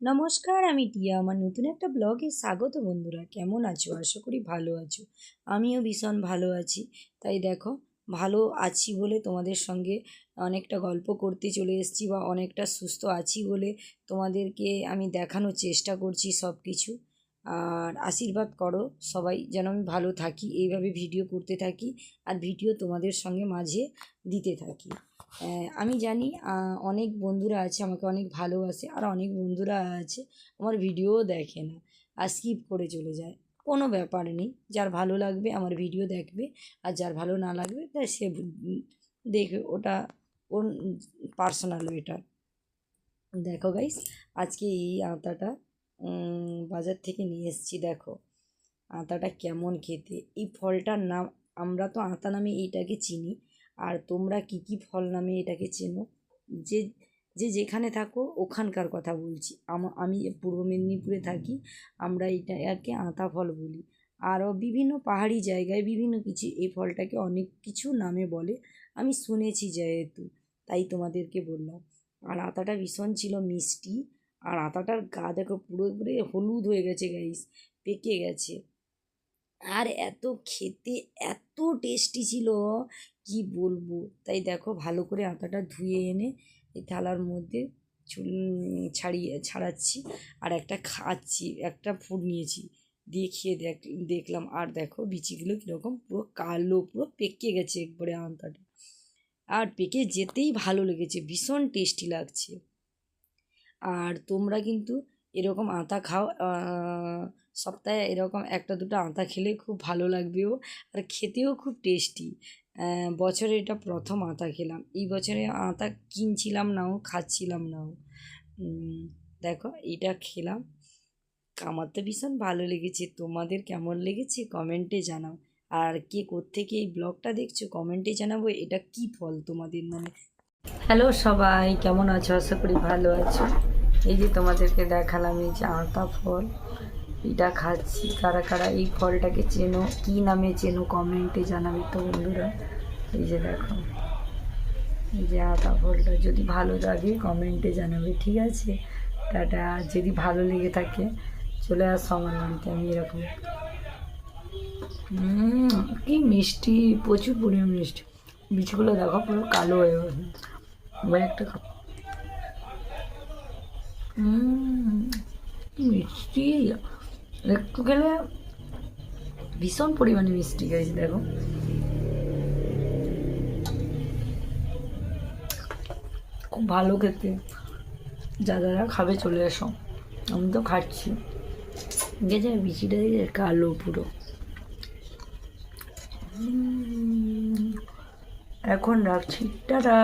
নমস্কার, আমি টিয়া। আমার নতুন একটা ব্লগে স্বাগত বন্ধুরা। কেমন আছো? আশা করি ভালো আছো। আমিও ভীষণ ভালো আছি। তাই দেখো, ভালো আছি বলে তোমাদের সঙ্গে অনেকটা গল্প করতে চলে এসেছি বা অনেকটা সুস্থ আছি বলে তোমাদেরকে আমি দেখানোর চেষ্টা করছি সব কিছু আর আশীর্বাদ করো, সবাই যেন আমি ভালো থাকি। এইভাবে ভিডিও করতে থাকি আর ভিডিও তোমাদের সঙ্গে মাঝে দিতে থাকি। আমি জানি অনেক বন্ধুরা আছে, আমাকে অনেক ভালোবাসে, আর অনেক বন্ধুরা আছে, আমার ভিডিওও দেখে না, আর স্কিপ করে চলে যায়। কোনো ব্যাপার নেই, যার ভালো লাগবে আমার ভিডিও দেখবে, আর যার ভালো না লাগবে তা সে দেখবে, ওটা ওর পার্সোনাল ম্যাটার দেখো গাইস আজকে এই আতাটা বাজার থেকে নিয়ে এসেছি, দেখো। আঁতাটা কেমন খেতে, এই ফলটার নাম, আমরা তো আঁতা নামে এইটাকে চিনি আর তোমরা কি কি ফল নামে এটাকে চেনো? যে যে যেখানে থাকো ওখানকার কথা বলছি। আমা- পূর্ব মেদিনীপুরে থাকি, আমরা এটাকে আতা ফল বলি। আরও বিভিন্ন পাহাড়ি জায়গায় বিভিন্ন কিছু এই ফলটাকে অনেক কিছু নামে বলে। আমি শুনেছি যেহেতু, তাই তোমাদেরকে বললাম। আর আতাটা ভীষণ ছিল মিষ্টি। আর আতাটার গা দেখো পুরো পুরোপুরি হলুদ হয়ে গেছে গাইস পেকে গেছে। আর এত খেতে এত টেস্টি ছিল কি বলব? তাই দেখো ভালো করে আতাটা ধুয়ে এনে এই থালার মধ্যে চুল ছাড়িয়ে, ছাড়াচ্ছি আর একটা খাচ্ছি, একটা ফুড নিয়েছি। দিয়ে খেয়ে দেখ, দেখলাম আর দেখো বিচিগুলো কীরকম পুরো কালো, পুরো পেকে গেছে একবারে আতাটা আর পেকে যেতেই ভালো লেগেছে, ভীষণ টেস্টি লাগছে। আর তোমরা কিন্তু এরকম আতা খাও সপ্তাহে এরকম একটা দুটো আতা খেলে খুব ভালো লাগবেও, আর খেতেও খুব টেস্টি বছরে এটা প্রথম আতা খেলাম। এই বছরে আতা কিনছিলাম নাও খাচ্ছিলাম নাও দেখো, এটা খেলাম। আমার তো ভীষণ ভালো লেগেছে। তোমাদের কেমন লেগেছে কমেন্টে জানাও। আর কে কোত্থেকে এই ব্লগটা দেখছ কমেন্টে জানাব। এটা কি ফল তোমাদের মানে? হ্যালো সবাই। কেমন আছো? আশা করি ভালো আছো। এই যে তোমাদেরকে দেখালাম, এই যে আতা ফল। এটা খাচ্ছি। কারা কারা এই ফলটাকে চেনো, কি নামে চেনো কমেন্টে জানাবে তো বন্ধুরা। এই যে দেখো। এই যে আতা ফলটা, যদি ভালো লাগে কমেন্টে জানাবে, ঠিক আছে? টাটা। যদি ভালো লেগে থাকে, চলে আসো আমার বাড়িতে, আমি এরকম। কি মিষ্টি, প্রচুর পরিমাণ মিষ্টি। বীজগুলো দেখো, পুরো কালো হয়ে গেছে। এবার একটা মিষ্টি। একটু খেলে ভীষণ পরিমাণে মিষ্টি গেছে দেখো। খুব ভালো খেতে। যা যারা খাবে চলে এসো। আমি তো খাচ্ছি। গেছে বিচিটা দেখে কালো পুরো। এখন রাখছি। টাটা!